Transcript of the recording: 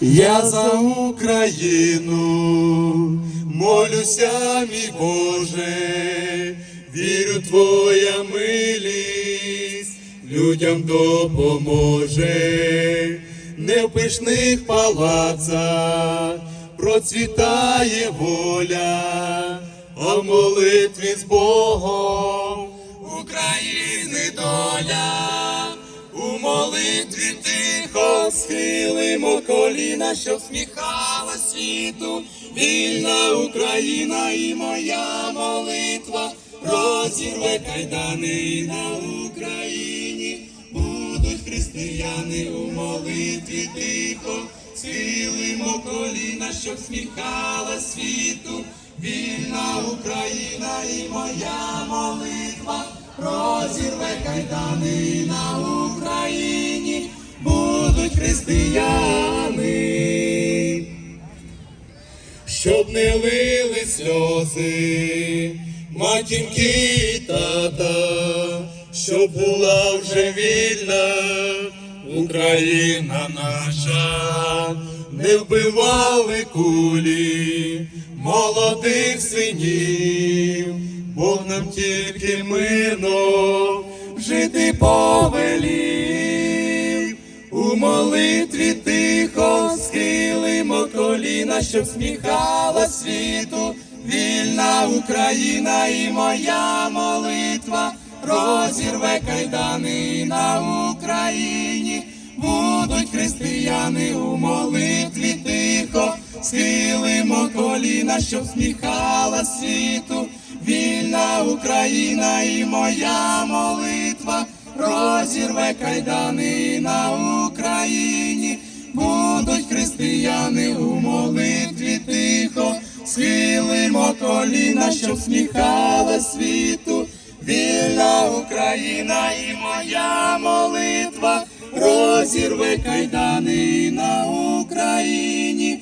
Я за Україну молюся, мій Боже, вірю, Твоя милість людям допоможе, не в пишних палацах процвітає воля, а в молитві з Богом України доля, у молитві тихо схилимо коліна, щоб сміхала світу, вільна Україна і моя молитва. Розірве кайдани на Україні, будуть християни у молитві тихо, схилимо коліна, щоб сміхала світу, вільна Україна і моя молитва. Розірве кайдани на Україні, християни щоб не лили сльози, матінки і тата, щоб була вже вільна Україна наша, не вбивали кулі молодих синів, Бог нам тільки мирно жити повелів. Молитві тихо схилимо коліна, щоб сміхала світу, вільна Україна і моя молитва розірве кайдани на Україні, будуть християни у молитві тихо, схилимо коліна, щоб сміхала світу, вільна Україна і моя молитва кайдани на Україні, будуть християни у молитві тихо, схилимо коліна, щоб сміхала світу, вільна Україна і моя молитва, розірве кайдани на Україні.